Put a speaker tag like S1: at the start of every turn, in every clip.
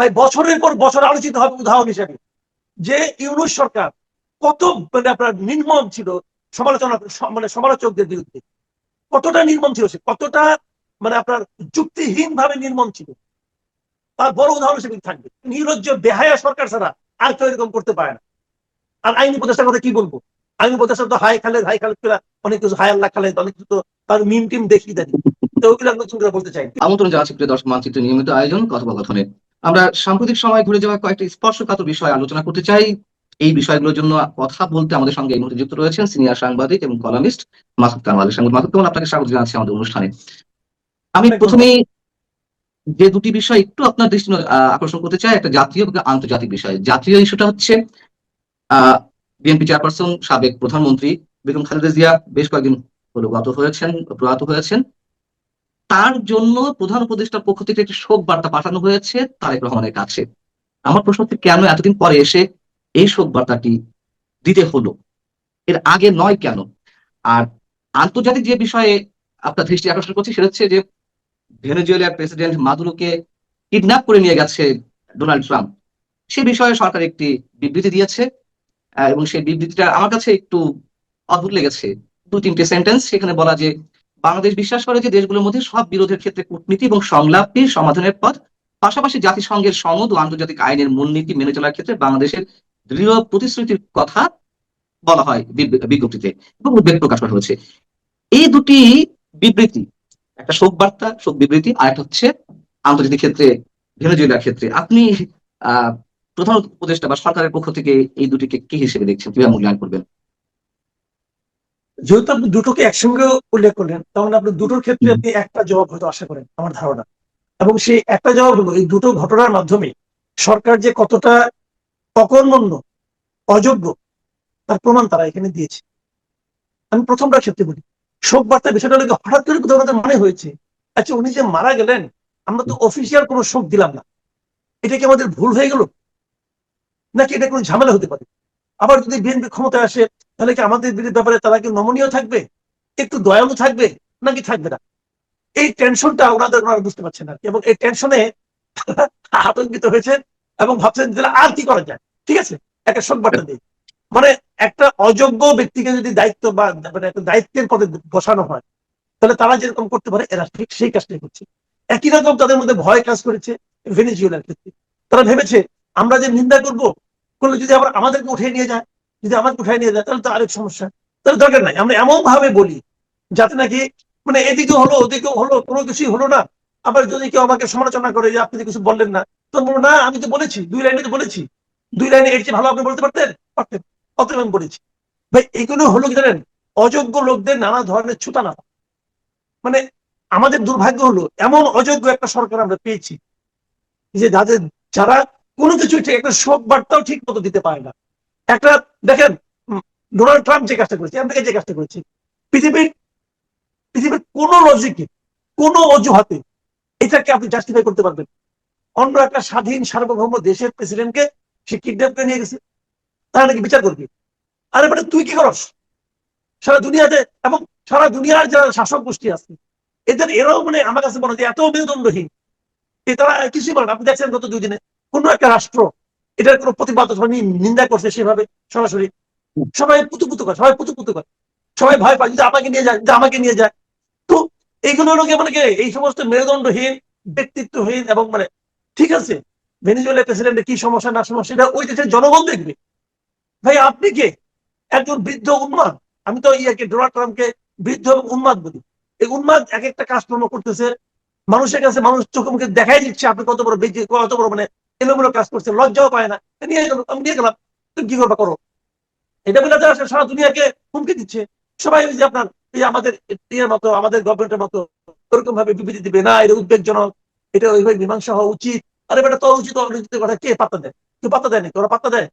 S1: ভাই, বছরের পর বছর আলোচিত হবে উদাহরণ হিসেবে যে ইউনুস সরকার কত মানে আপনার নির্মম ছিল সমালোচনা মানে সমালোচকদের বিরুদ্ধে। কতটা নির্মম ছিল সে? কতটা মানে আপনার যুক্তিহীন ভাবে নির্মম ছিল? তার বড় উদাহরণ হিসেবে থাকবে। নির্লজ্জ, বেহায়া সরকার ছাড়া আর কেউ এরকম করতে পারে না। আর আইনি উপদেষ্টার কথা কি বলব? আইনি উপদেষ্টা তো হাই খালেদ হাই খালেদ অনেক কিছু, হাই আল্লাহ খালেদ, অনেক কিছু তো তার মিম টিম দেখি দেন তো ওইগুলো আমি নতুন করে বলতে চাই।
S2: আমন্ত্রণ জানাচ্ছি প্রিয় দর্শক, মানচিত্র নিয়মিত আয়োজন, কথোপকথনে। আমরা সাম্প্রতিক সময় ঘুরে যাওয়া কয়েকটি স্পর্শকাতর বিষয় আলোচনা করতে চাই। এই বিষয়গুলোর জন্য কথা বলতে আমাদের সঙ্গে এই মুহূর্তে যুক্ত রয়েছেন সিনিয়র সাংবাদিক এবং কলামিস্ট মাসুদ কামাল সাংবাদিক মাসুদ কামাল আপনাকে স্বাগত জানাচ্ছি আমাদের অনুষ্ঠানে। আমি প্রথমেই যে দুটি বিষয় একটু আপনার দৃষ্টি আকর্ষণ করতে চাই একটা জাতীয় এবং আন্তর্জাতিক বিষয়। জাতীয় ইস্যুটা হচ্ছে আহ বিএনপি চেয়ারপারসন সাবেক প্রধানমন্ত্রী বেগম খালেদা জিয়া বেশ কয়েকদিন হলো গত হয়েছেন প্রয়াত হয়েছেন। তার জন্য প্রধান উপদেষ্টার পক্ষ থেকে একটি শোক বার্তা পাঠানো হয়েছে তারেক রহমানের কাছে। আমার প্রশ্ন হচ্ছে, কেন এতদিন পরে এসে এই শোক বার্তাটি দিতে হলো? এর আগে নয় কেন? আর আন্তর্জাতিক যে বিষয়ে আপনার দৃষ্টি আকর্ষণ করছি, সেটা হচ্ছে যে ভেনেজুয়েলার প্রেসিডেন্ট মাদুরোকে কিডন্যাপ করে নিয়ে গেছে ডোনাল্ড ট্রাম্প। সে বিষয়ে সরকার একটি বিবৃতি দিয়েছে এবং সেই বিবৃতিটা আমার কাছে একটু অদ্ভুত লেগেছে। দু তিনটে সেন্টেন্স, সেখানে বলা যে বাংলাদেশ বিশ্বাস করে যে দেশগুলোর মধ্যে সব বিরোধের ক্ষেত্রে কূটনীতি এবং সংলাপই সমাধানের পথ, পাশাপাশি জাতিসংঘের সনদ ও আন্তর্জাতিক আইনের মূলনীতি মেনে চলার ক্ষেত্রে বাংলাদেশের দৃঢ় প্রতিশ্রুতির কথা বলা হয় বিজ্ঞপ্তিতে এবং উদ্বেগ প্রকাশ করা হয়েছে। এই দুটি বিবৃতি, একটা শোক বার্তা, শোক বিবৃতি, আর একটা হচ্ছে আন্তর্জাতিক ক্ষেত্রে, ভেনেজুয়েলার ক্ষেত্রে। আপনি, আহ, প্রধান উপদেষ্টা বা সরকারের পক্ষ থেকে এই দুটিকে কি হিসেবে দেখছেন? কীভাবে মূল্যায়ন করবেন?
S1: যেহেতু আপনি দুটোকে একসঙ্গে উল্লেখ করলেন তখন আপনি দুটোর ক্ষেত্রে আপনি একটা জবাব হয়তো আশা করেন আমার ধারণা। এবং সেই একটা জবাব হলো এই দুটো ঘটনার মাধ্যমে সরকার যে কতটা অকর্মণ্য অযোগ্য তার প্রমাণ তারা এখানে দিয়েছে। আমি প্রথমটার ক্ষেত্রে বলি শোক বার্তা বিষয়টা হঠাৎ করে কোথাও আমাদের মনে হয়েছে আচ্ছা উনি যে মারা গেলেন আমরা তো অফিসিয়াল কোনো শোক দিলাম না। এটা কি আমাদের ভুল হয়ে গেল? নাকি এটা কোনো ঝামেলা হতে পারে? আবার যদি বিএনপি ক্ষমতায় আসে তাহলে কি আমাদের ব্যাপারে তারা কি নমনীয় থাকবে? একটু দয়ালু থাকবে? নাকি থাকবে না? এই টেনশনটা ওনাদের ওনারা বুঝতে পারছেন না। এবং এই টেনশনে আতঙ্কিত হয়েছে এবং ভাবছেন যে আর কি করা যায়? ঠিক আছে? একটা সংবাদটা দিই। মানে একটা অযোগ্য ব্যক্তিকে যদি দায়িত্ব বা মানে একটা দায়িত্বের পদে বসানো হয়, তাহলে তারা যেরকম করতে পারে, এরা ঠিক সেই কাজটাই করছে। একই রকম তাদের মধ্যে ভয় কাজ করেছে ভেনেজুয়েলার ক্ষেত্রে। তারা ভেবেছে, আমরা যে নিন্দা করব করলে যদি আবার আমাদেরকে উঠিয়ে নিয়ে যায় যদি আমাকে উঠায় নিয়ে যায়, তাহলে তো আরেক সমস্যা। তাহলে দরকার নাই, আমরা এমন ভাবে বলি, যাতে নাকি মানে এদিকে হলো, ওদিকেও হলো, কোনো কিছুই হলো না। আবার যদি কেউ আমাকে সমালোচনা করে যে আপনি কিছু বললেন না, তো না, আমি তো বলেছি, দুই লাইনে তো বলেছি। দুই লাইনে এর চেয়ে ভালো আপনি বলতে পারতেন? পারতেন, অতএব আমি বলেছি। ভাই, এগুলো হলো কি জানেন, অযোগ্য লোকদের নানা ধরনের ছুটানা মানে আমাদের দুর্ভাগ্য হলো, এমন অযোগ্য একটা সরকার আমরা পেয়েছি যে যাদের, যারা কোনো কিছু ঠিক, একটা শোক বার্তাও ঠিক মতো দিতে পারে না। একটা, দেখেন ডোনাল্ড ট্রাম্প যে কাজটা করেছে, আমেরিকা যে কাজটা করেছে, পৃথিবীর পৃথিবীর কোন লজিকে কোন অজুহাতে এটাকে আপনি জাস্টিফাই করতে পারবেন অন্য একটা স্বাধীন, সার্বভৌম দেশের প্রেসিডেন্টকে সে কিডন্যাপ করে নিয়ে গেছে। তারা নাকি বিচার করবে? আরে মানে তুই কি করস? সারা দুনিয়াতে এবং সারা দুনিয়ার যারা শাসক গোষ্ঠী আছে, এদের এরাও মানে আমার কাছে মনে হয় এত মেরুদণ্ডহীন যে তারা কিছুই বলে আপনি দেখছেন গত দুই দিনে কোন একটা রাষ্ট্র এটার কোনো প্রতিবাদ অথবা নিন্দা করছে সেভাবে সরাসরি। সবাই পুতু পুতু করে, সবাই পুতু পুতু করে। সবাই ভয় পায় যদি আমাকে নিয়ে যায় যদি আমাকে নিয়ে যায়। তো এইগুলো হলো কি মানে এই সমস্ত মেরুদণ্ডহীন, ব্যক্তিত্বহীন এবং মানে ঠিক আছে, ভেনিজুয়েলার প্রেসিডেন্টের কি সমস্যা না সমস্যা, এটা ওই দেশের জনগণ দেখবে। ভাই, আপনি কে? একজন বৃদ্ধ উন্মাদ। আমি তো ইয়াকে ডোনাল্ড ট্রাম্পকে বৃদ্ধ এবং উন্মাদ বলি। এই উন্মাদ এক একটা কাজকর্ম করতেছে, মানুষের কাছে মানুষ চোখে মুখে দেখাই দিচ্ছে, আপনি কত বড় কত বড় মানে এলোমেলো কাজ করছে, লজ্জাও পায় না। নিয়ে গেল, আমি নিয়ে গেলাম তুমি কি করবা করো? এটা বলে তারা সারা দুনিয়াকে হুমকি দিচ্ছে। সবাই যে আপনার, এই আমাদের ইয়ের মতো, আমাদের গভর্নমেন্টের মতো ওরকম ভাবে বিবৃতি দিবে, না, এটা উদ্বেগজনক, এটা ওইভাবে মীমাংসা হওয়া উচিত। আরে বেটা তোর উচিত অনুচিত কথা কে পাত্তা দেয়? কেউ পাত্তা দেয়নি তোরা পাত্তা দেয়?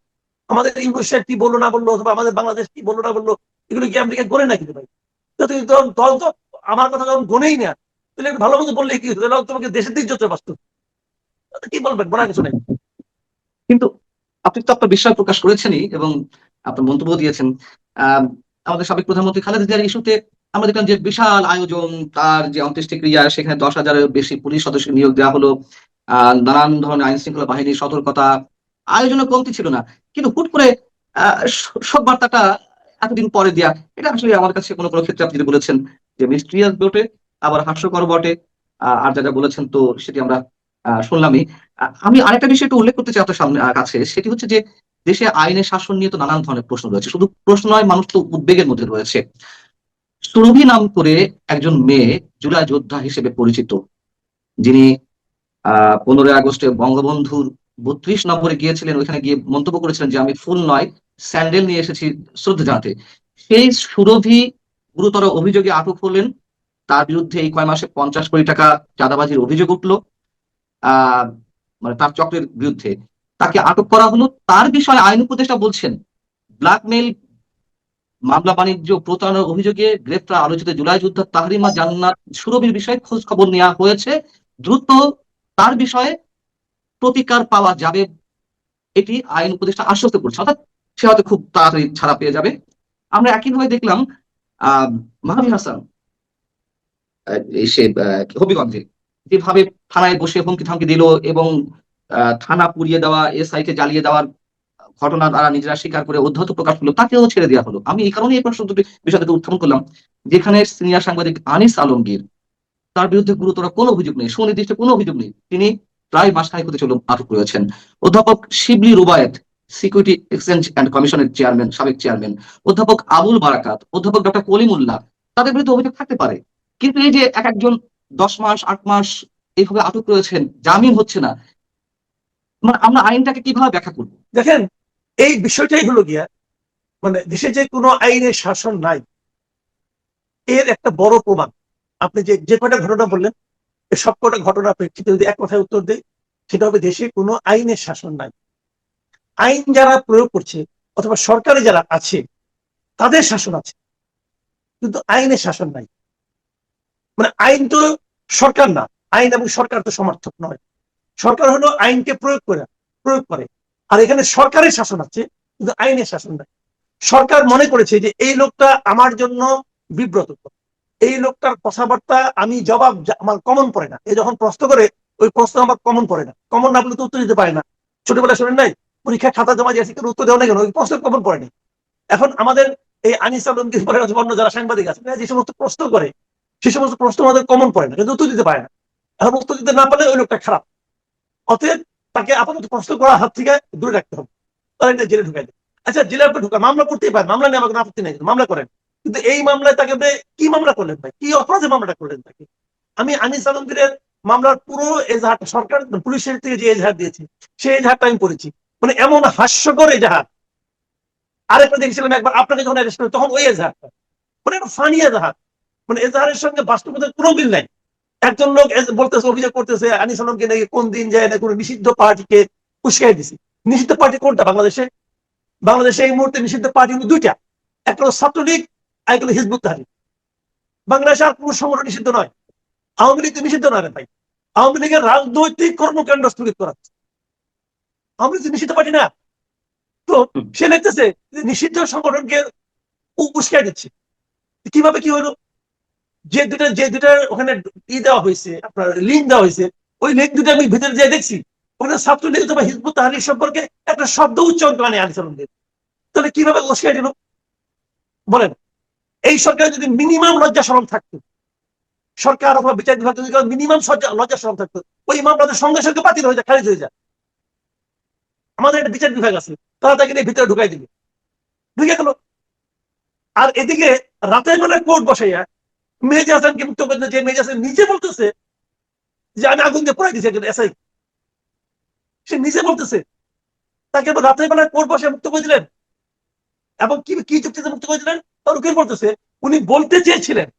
S1: আমাদের ইংলিশ কি বলল, না বলল, অথবা আমাদের বাংলাদেশ কি বলল, না বলল, এগুলো কি আমেরিকা গড়ে না কিন্তু ভাই? তো তো আমার কথা যখন গনেই না। তাহলে ভালো মতো বললে কি হতো? তাহলে তোমাকে দেশের দিক যত বাস্তব কি বলবেন? বলার কিছু নেই।
S2: কিন্তু আপনি তো আপনার বিশ্বাস প্রকাশ করেছেনই এবং আপনার মন্তব্য দিয়েছেন। আমাদের সাবেক প্রধানমন্ত্রী খালেদা জিয়ার ইস্যুতে আমরা দেখলাম যে বিশাল আয়োজন, তার যে অন্ত্যেষ্টিক্রিয়া, সেখানে দশ হাজারের বেশি পুলিশ সদস্য নিয়োগ দেওয়া হলো। নানান ধরনের আইন শৃঙ্খলা বাহিনীর সতর্কতা। আয়োজনের কমতি ছিল না। কিন্তু হুট করে সব বার্তাটা এতদিন পরে দেয়া, এটা আসলে আমার কাছে কোনো কোনো ক্ষেত্রে আপনি বলেছেন যে মিস্ট্রিয়াস বটে, আবার হাস্যকর বটে আর যা যা বলেছেন তো সেটি আমরা শুনলামই আমি আরেকটা বিষয় একটু উল্লেখ করতে চাই সামনে কাছে। সেটি হচ্ছে যে দেশে আইনের শাসন নিয়ে তো নানান ধরনের প্রশ্ন রয়েছে। শুধু প্রশ্ন নয়, মানুষ তো উদ্বেগের মধ্যে রয়েছে। সুরভি নাম করে একজন মেয়ে জুলাই যোদ্ধা হিসেবে পরিচিত। যিনি, আহ, পনেরোই আগস্টে বঙ্গবন্ধুর বত্রিশ নম্বরে গিয়েছিলেন। ওইখানে গিয়ে মন্তব্য করেছিলেন যে, আমি ফুল নয়, স্যান্ডেল নিয়ে এসেছি শ্রদ্ধা জানাতে। সেই সুরভি গুরুতর অভিযোগে আটক হলেন। তার বিরুদ্ধে এই কয় মাসে পঞ্চাশ কোটি টাকা চাঁদাবাজির অভিযোগ উঠল। মানে তার চক্রের বিরুদ্ধে তাকে আটক করা হলো। তার বিষয়ে আইন উপদেষ্টা বলছেন, ব্ল্যাকমেইল মামলা বাণিজ্য প্রতারণার অভিযোগে গ্রেফতার আলোচিত জুলাই যোদ্ধা তাহরিমা জান্নাত সুরভির বিষয়ে খোঁজ খবর নেওয়া হয়েছে। দ্রুত তার বিষয়ে প্রতিকার পাওয়া যাবে এটি আইন উপদেষ্টা আশ্বস্ত করছে। অর্থাৎ সে হয়তো খুব তাড়াতাড়ি ছাড়া পেয়ে যাবে। আমরা একইভাবে দেখলাম, আহ মাহাবি হাসান সে হবিগঞ্জে যেভাবে থানায় বসে হুমকি থামকি দিল এবং থানা পুড়িয়ে দেওয়া এসআই কে জ্বালিয়ে দেওয়ার ঘটনা তারা নিজেরা স্বীকার করে অধ্যত প্রকাশ করল, তাকেও ছেড়ে দেওয়া হলো। আমি এই কারণে এই প্রশ্ন দুটি বিষয়টাকে উত্থাপন করলাম, যেখানে সিনিয়র সাংবাদিক আনিস আলমগীর তার বিরুদ্ধে গুরুতর কোনো অভিযোগ নেই, সুনির্দিষ্ট কোনো অভিযোগ নেই। তিনি প্রায় মাসখানেক হতে চলুন আটক রয়েছেন। অধ্যাপক Shibli Rubayet, securities exchange and কমিশনের চেয়ারম্যান, সাবেক চেয়ারম্যান। অধ্যাপক আবুল বারাকাত, অধ্যাপক ডক্টর কলিমুল্লাহ, তাদের বিরুদ্ধে অভিযোগ থাকতে পারে। কিন্তু এই যে এক একজন দশ মাস, আট মাস এইভাবে আটক রয়েছেন, জামিন হচ্ছে না। মানে আমরা আইনটাকে কীভাবে ব্যাখ্যা করব?
S1: দেখেন, এই বিষয়টাই হলো গিয়া মানে দেশে যে কোনো আইনের শাসন নাই, এর একটা বড় প্রমাণ। আপনি যে যে কটা ঘটনা বললেন সব কটা ঘটনা প্রেক্ষিতে যদি এক কথায় উত্তর দেয় সেটা হবে দেশে কোনো আইনের শাসন নাই। আইন যারা প্রয়োগ করছে, অথবা সরকারে যারা আছে, তাদের শাসন আছে, কিন্তু আইনের শাসন নাই। মানে আইন তো সরকার না, আইন এবং সরকার তো সমর্থক নয়। সরকার হলো আইনকে প্রয়োগ করে প্রয়োগ করে। আর এখানে সরকারের শাসন আছে, কিন্তু আইনের শাসন নাই। সরকার মনে করেছে যে এই লোকটা আমার জন্য বিব্রত এই লোকটার কথাবার্তা আমি জবাব আমার কমন পড়ে না। এ যখন প্রশ্ন করে, ওই প্রশ্ন আমার কমন পড়ে না। কমন না বলে তো উত্তর দিতে পারে না। ছোটবেলায় শোনেন নাই? পরীক্ষা খাতা জমা দিয়েছি কেন উত্তর দেওয়া না কেন? ওই প্রশ্ন কমন পড়েনি এখন আমাদের এই আনিস আলমগীর পরে অন্য যারা সাংবাদিক আছে যে সমস্ত প্রশ্ন করে সে সমস্ত প্রশ্ন আমাদের কমন পড়ে না, কিন্তু উত্তর দিতে পারে না। এখন উত্তর দিতে না পারলে ওই লোকটা খারাপ। অতএব তাকে আপাতত প্রশ্ন করার হাত থেকে দূরে রাখতে হবে। এটা জেলে ঢুকাই দেয় আচ্ছা জেলে আপনি ঢুকা মামলা করতেই পারেন, মামলা নিয়ে আমার কোনো আপত্তি নেই মামলা করেন। কিন্তু এই মামলায় তাকে আপনি কি মামলা করলেন ভাই? কি অপরাধে মামলাটা করলেন তাকে? আমি আনিস আলমগীরের মামলার পুরো এজাহার সরকার পুলিশের থেকে যে এজাহার দিয়েছে, সেই এজাহারটা আমি পড়েছি। মানে এমন হাস্যকর এজাহার। আরেকটা দেখছিলাম একবার, আপনাকে যখন অ্যারেস্ট করে, তখন ওই এজাহারটা। মানে একটা ফানি এজাহার। মানে এজাহারের সঙ্গে বাস্তবতার কোনো মিল নাই। একজন লোক বলতেছে অভিযোগ করতেছে, আনিস আলমকে নাকি কোন দিন যায় না কোনো নিষিদ্ধ পার্টিকে উস্কাই দিছে। নিষিদ্ধ পার্টি কোনটা? বাংলাদেশে? বাংলাদেশে এই মুহূর্তে নিষিদ্ধ পার্টি হলো দুইটা। একটা হলো ছাত্রলীগ, আর একটা হিজবুত তাহরির বাংলাদেশে আর কোনো সংগঠন নিষিদ্ধ নয়। আওয়ামী লীগ নিষিদ্ধ নয় ভাই। আওয়ামী লীগের রাজনৈতিক কর্মকাণ্ড স্থগিত করা। আওয়ামী লীগ নিষিদ্ধ পার্টি না। তো সে লিখতেছে নিষিদ্ধ সংগঠনকে উস্কাই দিচ্ছে। কীভাবে কি হলো? যে দুটা যে দুটা ওখানে ই দেওয়া হয়েছে, আপনার লিঙ্ক দেওয়া হয়েছে, ওই লিঙ্ক দুটো আমি ভিতরে যেয়ে দেখছি। ওখানে ছাত্রলীগ অথবা হিজবুত তাহারির সম্পর্কে একটা শব্দ উচ্চারণ করে আলমগীর তাহলে কীভাবে উস্কাই দিল? বলেন, এই সরকার যদি মিনিমাম লজ্জা সরম থাকতো, সরকার অথবা বিচার বিভাগ যদি মিনিমাম লজ্জা সরম থাকতো, ওই মামলাদের সঙ্গে সঙ্গে বাতিল হয়ে যায়, খারিজ হয়ে যায়। আমাদের একটা বিচার বিভাগ আছে, তারা তাকে নিয়ে ভিতরে ঢুকাই দিবে ঢুকে গেল। আর এদিকে রাতের বেলা কোর্ট বসাইয়া মেহেদি হাসানকে মুক্ত করে যে মেহেদি হাসান নিজে বলতেছে যে আমি আগুন দিয়ে পড়াই দিয়েছি এসআই। সে নিজে বলতেছে। তাকে রাতের বেলায় কোর্ট বসে মুক্ত করে দিলেন। এবং কি কি যুক্তিতে মুক্ত করে দিলেন? তার উকিল বলতেছে, উনি বলতে চেয়েছিলেন।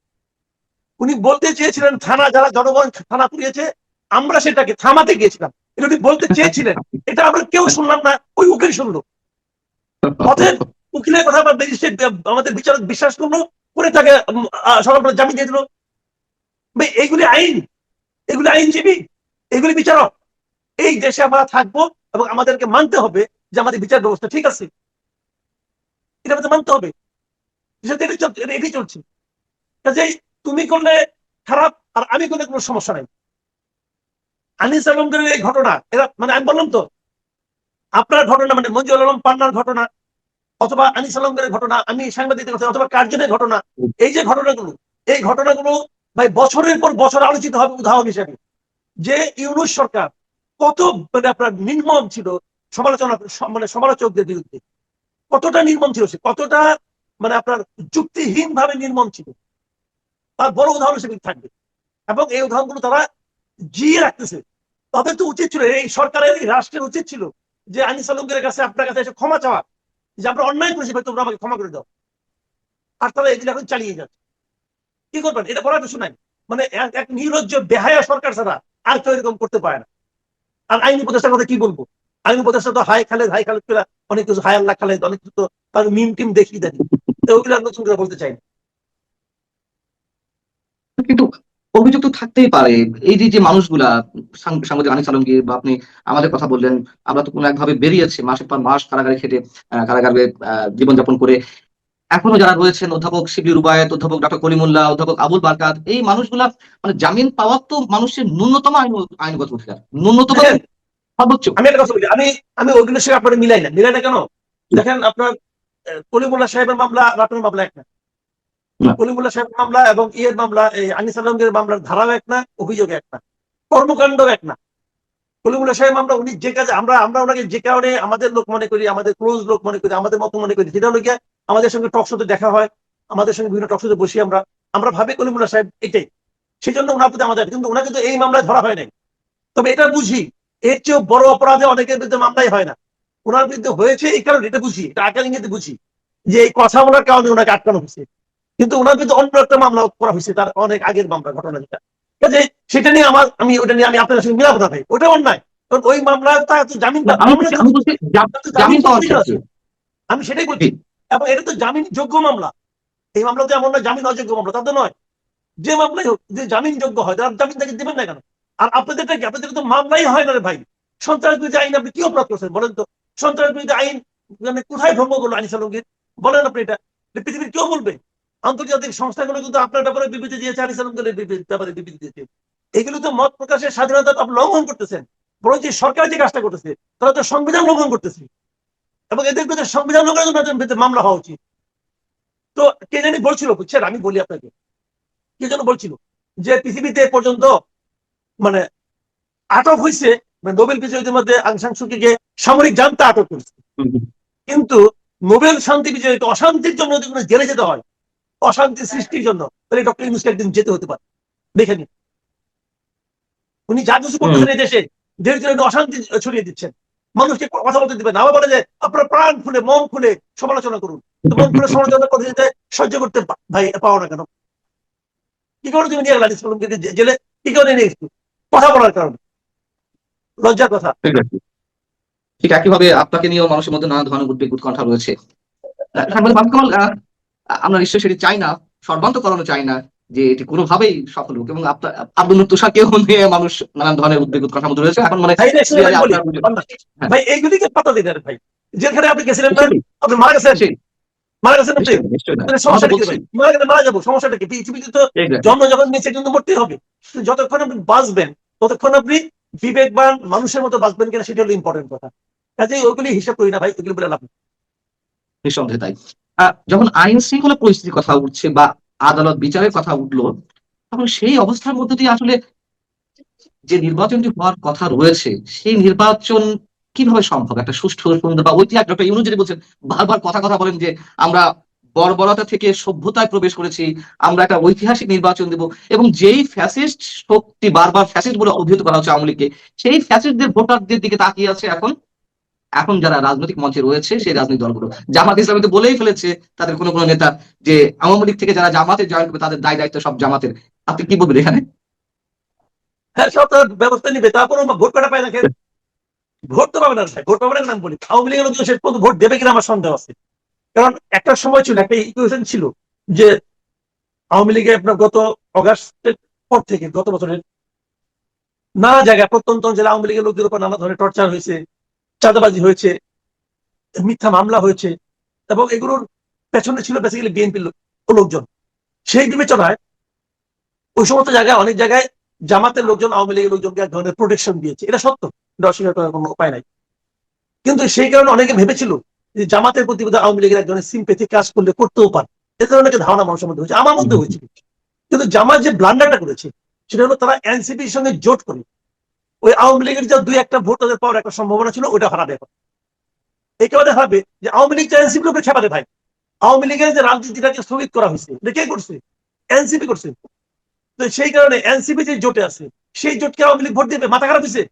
S1: উনি বলতে চেয়েছিলেন, থানা যারা জনগণ থানা পুড়িয়েছে, আমরা সেটাকে থামাতে গিয়েছিলাম। এটা উনি বলতে চেয়েছিলেন। এটা আমরা কেউ শুনলাম না, ওই উকিল শুনলো। অতএব উকিলের কথা ম্যাজিস্ট্রেট, আমাদের বিচারক বিশ্বাস করল করে তাকে সরকার জামিন দিয়ে দিল। এইগুলি আইন। এগুলি আইনজীবী। এগুলি বিচারক। এই দেশে আমরা থাকব এবং আমাদেরকে মানতে হবে যে আমাদের বিচার ব্যবস্থা ঠিক আছে। এটা মানতে হবে। এটা- চলছে। কাজেই তুমি করলে খারাপ আর আমি করলে কোনো সমস্যা নাই। আনিস আলমদের এই ঘটনা, এরা মানে আমি বললাম তো, আপনার ঘটনা মানে মঞ্জুর আলম পান্নার ঘটনা অথবা আনিস আলমদের ঘটনা, আমি সাংবাদিকদের কথা, অথবা কার্জনের ঘটনা, এই যে ঘটনাগুলো, এই ঘটনাগুলো ভাই বছরের পর বছর আলোচিত হবে উদাহরণ হিসেবে। যে ইউনুস সরকার কত মানে আপনার নির্মম ছিল সমালোচনা মানে সমালোচকদের বিরুদ্ধে। কতটা নির্মম ছিল সে, কতটা মানে আপনার যুক্তিহীন ভাবে নির্মম ছিল। তার বড় উদাহরণ হিসেবে থাকবে। এবং এই উদাহরণগুলো তারা জিয়ে রাখতেছে। তাদের তো উচিত ছিল, এই সরকারের এই রাষ্ট্রের উচিত ছিল যে আনিস আলমগীরের কাছে আপনার কাছে এসে ক্ষমা চাওয়া। যে আমরা অন্যায় করেছি, ভাই, তোমরা আমাকে ক্ষমা করে দাও। আর তারা এগুলো এখন চালিয়ে যাচ্ছে কি করবেন? এটা বলার কিছু নাই। মানে এক- নির্লজ্জ, বেহায়া সরকার ছাড়া আর কেউ এরকম করতে পারে না। আর আইন উপদেষ্টার কথা কি বলব? আইন উপদেষ্টা তো হাই খালেদ হাই খালেদ করে অনেক কিছু, হাই আল্লাহ খালেদ অনেক কিছু তো তার মিম টিম দেখিয়ে দেন তো আর নতুন করে বলতে চাই না।
S2: কিন্তু অভিযোগ তো থাকতেই পারে। এই যে যে মানুষগুলা সাংবাদিক আনিস আলমগীর বা আপনি আমাদের কথা বললেন আমরা তো কোনো একভাবে বেরিয়েছি মাসের পর মাস কারাগারে খেটে কারাগারে জীবনযাপন করে। এখনও যারা রয়েছেন অধ্যাপক শিবলি রুবায়ত অধ্যাপক ডক্টর কলিমুল্লাহ অধ্যাপক আবুল বারকাত এই মানুষগুলা মানে জামিন পাওয়ার তো মানুষের ন্যূনতম আইন আইনগত অধিকার। ন্যূনতম সর্বোচ্চ।
S1: আমি একটা কথা বলি আমি আমি ওইগুলোর সঙ্গে আপনার মিলাই না মিলাই না কেন? দেখেন আপনার কলিমুল্লাহ সাহেবের মামলা আপনার মামলা এক না
S2: না।
S1: কলিমুল্লাহ সাহেবের মামলা এবং ইয়ের মামলা, এই আনিস আলমগীর মামলার ধারাও এক না অভিযোগ এক না কর্মকাণ্ড এক না। কলিমুল্লাহ সাহেব মামলা, উনি যে কাজে আমরা আমরা ওনাকে যে কারণে আমাদের লোক মনে করি, আমাদের ক্লোজ লোক মনে করি, আমাদের মতো মনে করি, সেটা হলো আমাদের সঙ্গে টকশোতে দেখা হয়, আমাদের সঙ্গে বিভিন্ন টকশোতে বসি আমরা। আমরা ভাবি কলিমুল্লাহ সাহেব এটাই। সেই জন্য ওনার প্রতি আমাদের কিন্তু ওনাকে তো এই মামলায় ধরা হয় নাই। তবে এটা বুঝি। এর চেয়েও বড় অপরাধে অনেকের বিরুদ্ধে মামলাই হয় না। ওনার বিরুদ্ধে হয়েছে এই কারণে, এটা বুঝি। এটা ইঙ্গিতে বুঝি। যে এই কথা বলার কারণে ওনাকে আটকানো হয়েছে। কিন্তু ওনার বিরুদ্ধে অন্য একটা মামলা করা হয়েছে তার অনেক আগের মামলা ঘটনা যেটা। কাজে সেটা নিয়ে আমার আমি ওটা নিয়ে আমি আপনার সঙ্গে মিলাবো না ভাই ওটা অন্যায়। কারণ ওই মামলা তার তো জামিন
S2: আমি
S1: সেটাই বলছি। এবং এটা তো জামিন যোগ্য মামলা। এই মামলা তো এমন না জামিন অযোগ্য মামলা তা তো নয়। যে মামলাই হোক যে জামিন যোগ্য হয় তার জামিন তাকে দেবেন না কেন? আর আপনাদেরটা কি? আপনাদের তো মামলাই হয় না রে ভাই। সন্ত্রাস বিরোধী আইন আপনি কি অপরাধ করছেন বলেন তো? সন্ত্রাস বিরোধী আইন মানে কোথায় ভঙ্গ করল আনিস আলমগীর? বলেন আপনি এটা। এটা পৃথিবীর কেউ বলবে? আন্তর্জাতিক সংস্থাগুলো কিন্তু আপনার ব্যাপারে বিবৃতি দিয়েছে আনিস আলমগীরের বিবৃতি- ব্যাপারে বিবৃতি দিয়েছে। এগুলো তো মত প্রকাশের স্বাধীনতা আপনি লঙ্ঘন করতেছেন বরং যে সরকার যে কাজটা করতেছে তারা তো সংবিধান লঙ্ঘন করতেছে। এবং এদের বিরুদ্ধে সংবিধান লঙ্ঘনের জন্য বিরুদ্ধে মামলা হওয়া উচিত। তো কে জানি বলছিল বুঝছেন? আমি বলি আপনাকে। কে যেন বলছিল যে পৃথিবীতে পর্যন্ত মানে আটক হয়েছে মানে নোবেল বিজয়ীদের মধ্যে আংসাং সুকিকে সামরিক জান্তা আটক করেছে। কিন্তু নোবেল শান্তি বিজয়ীকে অশান্তির জন্য যদি কোনো জেলে যেতে হয় অশান্তি সৃষ্টির জন্য। তাহলে ডক্টর ইউনুসকে একদিন যেতে হতে পারে। দেখে নিন। উনি যা কিছু করতেছেন এই দেশে দেশ জন্য অশান্তি ছড়িয়ে দিচ্ছেন। মানুষকে কথা বলতে দিবেন আবার বলে যে আপনার প্রাণ খুলে মন খুলে সমালোচনা করুন। মন খুলে সমালোচনা করতে দিতে সহ্য করতে ভাই পাও না কেন? কি করে তুমি নিয়ে গেলা আনিস জেলে? কি করে নিয়ে গেছো? কথা বলার কারণে। লজ্জার কথা।
S2: ঠিক আছে। ঠিক একইভাবে আপনাকে নিয়েও মানুষের মধ্যে নানা ধরনের উদ্বেগ উৎকণ্ঠা রয়েছে আমরা নিশ্চয়ই সেটি চাই না সর্বান্তকরণও চাই না যে এটি কোনোভাবেই সফল হোক। এবং আপনার আব্দুল তুষারকেও নিয়ে মানুষ নানান ধরনের উদ্বেগ উৎকণ্ঠার মধ্যে রয়েছে। এখন মানে
S1: ভাই।
S2: হ্যাঁ।
S1: এইগুলিকে পাতা দিন ভাই। যেখানে আপনি গেছিলেন আপনি মারা গেছেন। মারা গেছেন সমস্যাটা কি মারা গেলে মারা যাব সমস্যাটা কি? পৃথিবীতে তো
S2: exactly,
S1: জন্ম যখন নিচে কিন্তু হবে। যতক্ষণ আপনি বাঁচবেন ততক্ষণ আপনি বিবেকবান মানুষের মতো বাঁচবেন কিনা সেটা হলো ইম্পর্টেন্ট কথা। ওইগুলি হিসাব করি না ভাই বলে লাভ।
S2: নিঃসন্দেহে তাই। যখন আইন শৃঙ্খলা পরিস্থিতির কথা উঠছে বা আদালত বিচারের কথা উঠল, তখন সেই অবস্থার মধ্যে দিয়ে আসলে যে নির্বাচনটি হওয়ার কথা রয়েছে, সেই নির্বাচন কীভাবে সম্ভব? একটা সুষ্ঠু সুন্দর বা ঐতিহাসিক ডক্টর ইউনুস যেটি বলছেন, বারবার কথা কথা বলেন যে আমরা বর্বরতা থেকে সভ্যতায় প্রবেশ করেছি, আমরা একটা ঐতিহাসিক নির্বাচন দেব এবং যেই ফ্যাসিস্ট শক্তি বারবার ফ্যাসিস্ট বলে অভিহিত করা হচ্ছে আওয়ামী লীগকে, সেই ফ্যাসিস্টদের ভোটারদের দিকে তাকিয়ে আছে এখন এখন যারা রাজনৈতিক মঞ্চে রয়েছে সেই রাজনৈতিক দলগুলো। জামাত ইসলামী তো বলেই ফেলেছে তাদের কোনো কোনো নেতা যে আওয়ামী লীগ থেকে যারা জামাতে জয়েন করবে তাদের দায় দায়িত্ব সব জামাতের। আপনি কি বলবেন এখানে?
S1: হ্যাঁ ব্যবস্থা নিবে তারপর ভোট পেটা পায় না ভোট তো পাবে না ভোট পাবে না নাম বলি। আওয়ামী লীগের লোকজন শেষ পর্যন্ত ভোট দেবে কিনা আমার সন্দেহ আছে। কারণ একটা সময় ছিল, একটা ইকুয়েশন ছিল যে আওয়ামী লীগে আপনার গত অগাস্টের পর থেকে, গত বছরের নানা জায়গায় প্রত্যন্ত অঞ্চলে আওয়ামী লীগের লোকদের উপর নানা ধরনের টর্চার হয়েছে। চাঁদাবাজি হয়েছে মিথ্যা মামলা হয়েছে এবং এগুলোর পেছনে ছিল বেসিক্যালি বিএনপির লোকজন। সেই বিবেচনায় ওই সমস্ত জায়গায় অনেক জায়গায় জামাতের লোকজন আওয়ামী লীগের লোকজনকে এক ধরনের প্রোটেকশন দিয়েছে। এটা সত্য। এটা অস্বীকার করার কোনো উপায় নাই। কিন্তু সেই কারণে অনেকে ভেবেছিল যে জামাতের প্রতি বোধহয় আওয়ামী লীগের এক ধরনের সিম্পেথি কাজ করলে করতেও পারে। এ ধরনের একটা ধারণা মানুষের মধ্যে হয়েছে। আমার মধ্যে হয়েছিল কিন্তু জামাত যে ব্লান্ডারটা করেছে সেটা হলো তারা এনসিপির সঙ্গে জোট করে। ওই আওয়ামী লীগের যে দুই একটা ভোট তাদের পাওয়ার একটা সম্ভাবনা ছিল ওটা হারাবে এখন। এই কারণে হবে যে আওয়ামী লীগ এনসিপি লোকের খেপাতে ভাই। আওয়ামী লীগের যে রাজনীতিটাকে স্থগিত করা হয়েছে, এটা কে করছে? এনসিপি করছে। তো সেই কারণে এনসিপি যে জোটে আছে, সেই জোটকে আওয়ামী লীগ ভোট দেবে। মাথা খারাপ হয়েছে?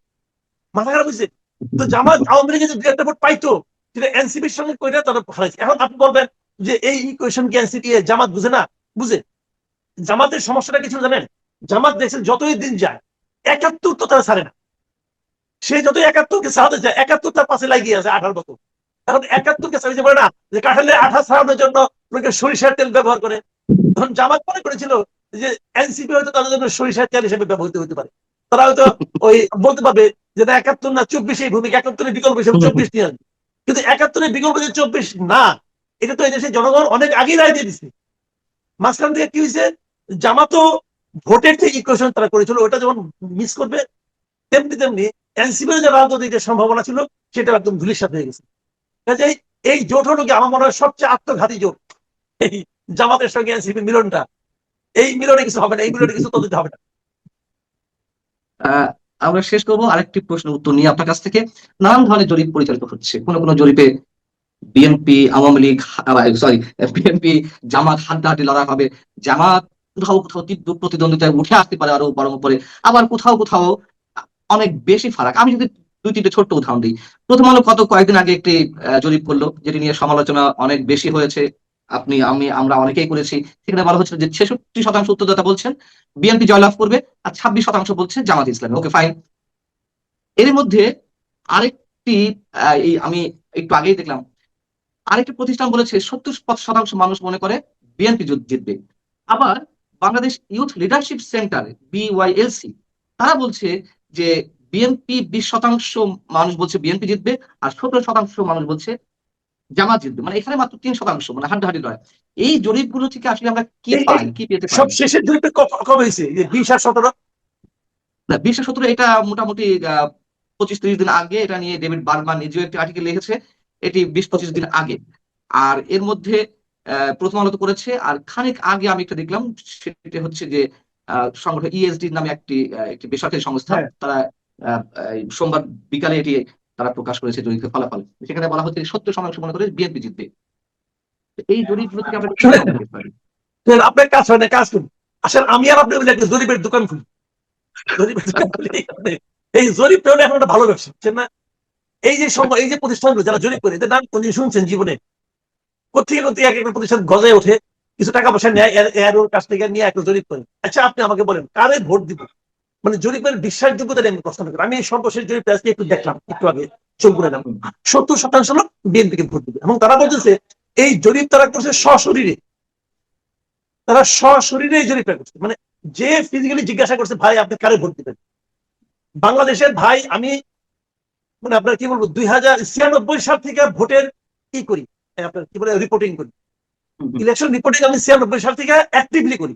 S1: মাথা খারাপ হয়েছে? তো জামাত আওয়ামী লীগের যে দু একটা ভোট পাইতো, সেটা এনসিপির সঙ্গে কইরা তারা হারাইছে। এখন আপনি বলবেন যে এই ইকুয়েশন কি এনসিপি জামাত বুঝে না? বুঝে। জামাতের সমস্যাটা কিছু জানেন? জামাত দেখছেন যতই দিন যায়, একাত্তর তো তারা ছাড়ে না। সে যত একাত্তরকে ছাড়াতে যায় একাত্তর তার পাশে লাগিয়ে আছে আঠারো বছর। এখন একাত্তরকে ছাড়িয়ে বলে না যে কাঁঠালে আঠা ছাড়ানোর জন্য লোকে সরিষার তেল ব্যবহার করে। তখন জামাত মনে করেছিল যে এনসিপি হয়তো তাদের জন্য সরিষার তেল হিসেবে ব্যবহৃত হতে পারে। তারা হয়তো ওই বলতে পারবে যে না একাত্তর না চব্বিশ এই ভূমিকা একাত্তরের বিকল্প হিসেবে চব্বিশ। নিয়ে আসবে। কিন্তু একাত্তরের বিকল্প যে চব্বিশ না। এটা তো এই দেশের জনগণ অনেক আগেই রায় দিয়ে দিচ্ছে মাঝখান থেকে কি হয়েছে? জামাতও ভোটের যে ইকুয়েশন তারা করেছিল ওটা যেমন মিস করবে তেমনি তেমনি এনসিপির যে রাজনৈতিক যে সম্ভাবনা ছিল, সেটা একদম ধুলিসাত হয়ে গেছে। কাজেই এই জোট হলো কি আমার মনে হয় সবচেয়ে আত্মঘাতী জোট। এই জামাতের সঙ্গে এনসিপি মিলনটা। এই মিলনে কিছু হবে না, এই মিলনে কিছু তদন্ত হবে না।
S2: আমরা শেষ করব। আরেকটি প্রশ্ন উত্তর নিয়ে আপনার কাছ থেকে। নানান ধরনের জরিপ পরিচালিত হচ্ছে। কোনো কোনো জরিপে BNP, Awami League sorry BNP, Jamaat হাড্ডাহাড্ডি লড়া হবে। জামাত কোথাও কোথাও তীব্র প্রতিদ্বন্দ্বিতায় উঠে আসতে পারে আরও বরং উপরে। আবার কোথাও কোথাও অনেক বেশি ফারাক। আমি যদি দুই, তিনটে ছোট্ট উদাহরণ দিই। প্রথম আলো কত, কয়েকদিন আগে একটি জরিপ করল, যেটি নিয়ে সমালোচনা অনেক বেশি হয়েছে। আপনি, আমি, আমরা অনেকেই করেছি। সেখানে বলা হচ্ছিল যে ছেষট্টি শতাংশ উত্তরদাতা বলছেন, বিএনপি জয়লাভ করবে আর ছাব্বিশ শতাংশ বলছে জামাত ইসলামী। Okay, fine. এর মধ্যে আরেকটি এই আমি একটু আগেই দেখলাম। আরেকটি প্রতিষ্ঠান বলেছে সত্তর শতাংশ মানুষ মনে করে বিএনপি জিতবে। আবার Bangladesh youth leadership centre, BYLC, তারা বলছে যে বিএনপি বিশ শতাংশ মানুষ বলছে বিএনপি জিতবে আর সতেরো শতাংশ মানুষ বলছে জামাত জিতবে। মানে এখানে মাত্র তিন শতাংশ মানে হাড্ডাহাড্ডি নয়। এই জরিপগুলো থেকে আসলে আমরা কি পাই কি পেতে
S1: সব শেষের জরিপে কবে হয়েছে? বিশ আর সতেরো?
S2: না বিশ আর সতেরো এটা মোটামুটি আহ, পঁচিশ তিরিশ দিন আগে এটা নিয়ে ডেভিড বার্মান নিজেও একটি আর্টিকেল লিখেছে এটি বিশ পঁচিশ দিন আগে। আর এর মধ্যে আহ, প্রথম আলো করেছে আর খানিক আগে আমি একটা দেখলাম সেটা হচ্ছে যে সংগঠন ইএসডি নামে একটি একটি বেসরকারি সংস্থা
S1: হ্যাঁ।
S2: তারা সোমবার বিকালে এটি তারা প্রকাশ করেছে জরিপের ফলাফল। সেখানে বলা হচ্ছে সত্তর শতাংশ মনে করে বিএনপি জিতবে। এই জরিপগুলো থেকে আমরা
S1: আপনার কাজ হয় না কাজ করুন। আসলে আমি আর আপনি মিলে একটা জরিপের দোকান খুলি। জরিপের দোকান খুলি এই জরিপ হলো এখন একটা ভালো ব্যবসা না? এই যে সম- এই যে প্রতিষ্ঠানগুলো যারা জরিপ করে এদের নাম কোনদিন শুনছেন জীবনে? কোথেকে কোথেকে এক একটা প্রতিষ্ঠান গজায় ওঠে? কিছু টাকা পয়সা নেয় এর- ওর কাছ থেকে নিয়ে একটা জরিপ করে। আচ্ছা আপনি আমাকে বলেন, কারে ভোট দিব? মানে জরিপের বিশ্বাসযোগ্যতা নিয়ে আমি প্রশ্ন করি আমি এই সর্বশেষ জরিপটা আজকে একটু দেখলাম, একটু আগে চোখ করে এলাম সত্তর শতাংশ লোক বিএনপিকে ভোট দিবে। এবং তারা বলতেছে, এই জরিপ তারা করছে সশরীরে। তারা সশরীরে এই জরিপটা করছে। মানে যে ফিজিক্যালি জিজ্ঞাসা করছে, ভাই, আপনি কারে ভোট দিবেন? বাংলাদেশের ভাই, আমি মানে আপনার কি বলব, দুই হাজার ছিয়ানব্বই সাল থেকে ভোটের কি করি, আপনার কি বলে রিপোর্টিং করি। ইলেকশন রিপোর্টিং আমি ছিয়ানব্বই সাল থেকে অ্যাক্টিভলি করি।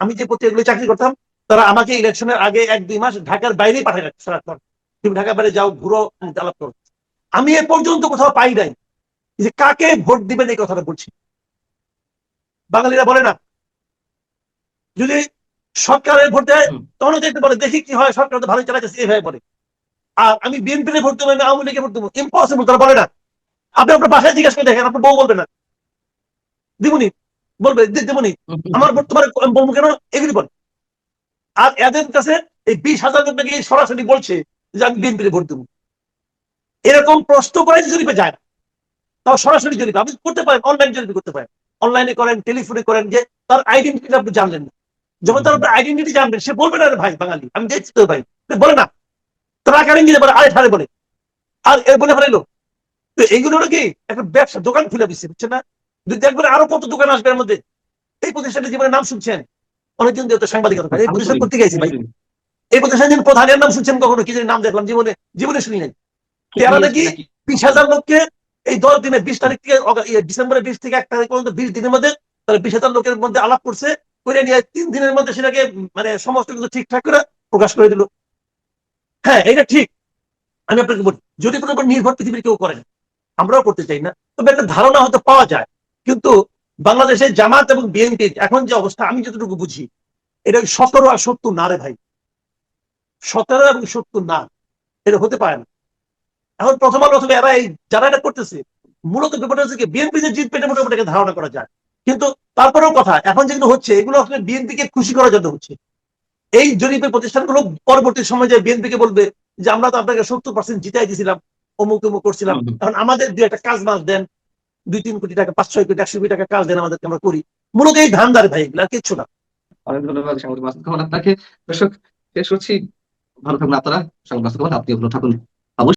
S1: আমি যে পত্রিকাগুলো চাকরি করতাম তারা আমাকে ইলেকশনের আগে এক দুই মাস ঢাকার বাইরেই পাঠিয়ে রাখতাম তুমি ঢাকার বাইরে যাও ঘুরো আলাপ করো। আমি এ পর্যন্ত কোথাও পাই নাই যে কাকে ভোট দিবেন এই কথাটা বলছি। বাঙালিরা বলে না। যদি সরকারের ভোট দেয়। তখন দেখতে বলে দেখি কি হয় সরকার তো ভালোই চালাচ্ছে এভাবে বলে। আর আমি বিএনপি ভোট দেবো আমি আওয়ামী লীগে ভোট দেবো ইম্পসিবল তারা বলে না। আপনি আপনার বাসায় জিজ্ঞাসা করে দেখেন আপনার বউ বলবে না। দিবনি বলবে "দি- দিবনি আমার তোমার বলব কেন? এগুলি বল। আর এদের কাছে এই বিশ হাজার নাকি সরাসরি বলছে যে আমি বিএনপি ভোট দেবো। এরকম প্রশ্ন করে জরিপে যায় তাও সরাসরি জরিপ। আপনি করতে পারেন অনলাইন জরিপ করতে পারেন। অনলাইনে করেন টেলিফোনে করেন যে তার আইডেন্টিটি আপনি জানলেন না। যখন তার আপনার আইডেন্টিটি জানবেন সে বলবে না ভাই বাঙালি আমি দেখছি তো ভাই। বলে না। তারা ইংরেজি বলে আরে ঠারে বলে। আর এ বলে ফেলাইলো তো এইগুলো কি? একটা ব্যবসা দোকান খুলে দিচ্ছে বুঝছেন না? দেখবেন আরও কত দোকান আসবে এর মধ্যে? এই প্রতিষ্ঠানের জীবনে নাম শুনছেন? অনেকদিন দিয়ে তো সাংবাদিকতা এই প্রতিষ্ঠান করতে গেছি ভাই? এই প্রতিষ্ঠানের প্রধানের নাম শুনছেন কখনো? কি নাম দেখলাম জীবনে জীবনে শুনি নাই। এরা নাকি বিশ হাজার লোককে এই দশ দিনে বিশ তারিখ থেকে ডিসেম্বরের বিশ থেকে এক তারিখ পর্যন্ত বিশ দিনের মধ্যে তারা বিশ হাজার লোকের মধ্যে আলাপ করছে করে নিয়ে তিন দিনের মধ্যে সেটাকে মানে সমস্ত কিছু ঠিকঠাক করে প্রকাশ করে দিল। হ্যাঁ এটা ঠিক। আমি আপনাকে বলি যদি কোনো নির্ভর পৃথিবীর কেউ করেন আমরাও করতে চাই না। তবে একটা ধারণা হয়তো পাওয়া যায়। কিন্তু বাংলাদেশের জামাত এবং বিএনপির এখন যে অবস্থা আমি যতটুকু বুঝি এটা সতেরো আর সত্তর না রে ভাই। সতেরো এবং সত্তর না এটা হতে পারে না। এখন প্রথম আলো অথবা এরা এই যারা এটা করতেছে মূলত ব্যাপারটা হচ্ছে কি বিএনপি যে জিতবে এটা মোটামুটি ধারণা করা যায়। কিন্তু তারপরেও কথা এখন যেগুলো হচ্ছে এগুলো আসলে বিএনপি কে খুশি করার জন্য হচ্ছে। এই জরিপের প্রতিষ্ঠানগুলো পরবর্তী সময় যে বিএনপি কে বলবে যে আমরা তো আপনাকে সত্তর পার্সেন্ট জিতাই দিয়েছিলাম অমুক তমুক করছিলাম। এখন আমাদের দু একটা কাজ মাস দেন দুই তিন কোটি টাকা, পাঁচ ছয় কোটি, একশো কোটি টাকা কাজ দেন আমাদেরকে আমরা করি। মূলত এই ধান্দার ভাই এগুলো, আর কিছু না।
S2: অনেক ধন্যবাদ মাসুদ আপনাকে। দর্শক, শেষ হচ্ছি ভালো থাকুন আপনারা। সাংবাদিক মাসুদ খান আপনি থাকুন।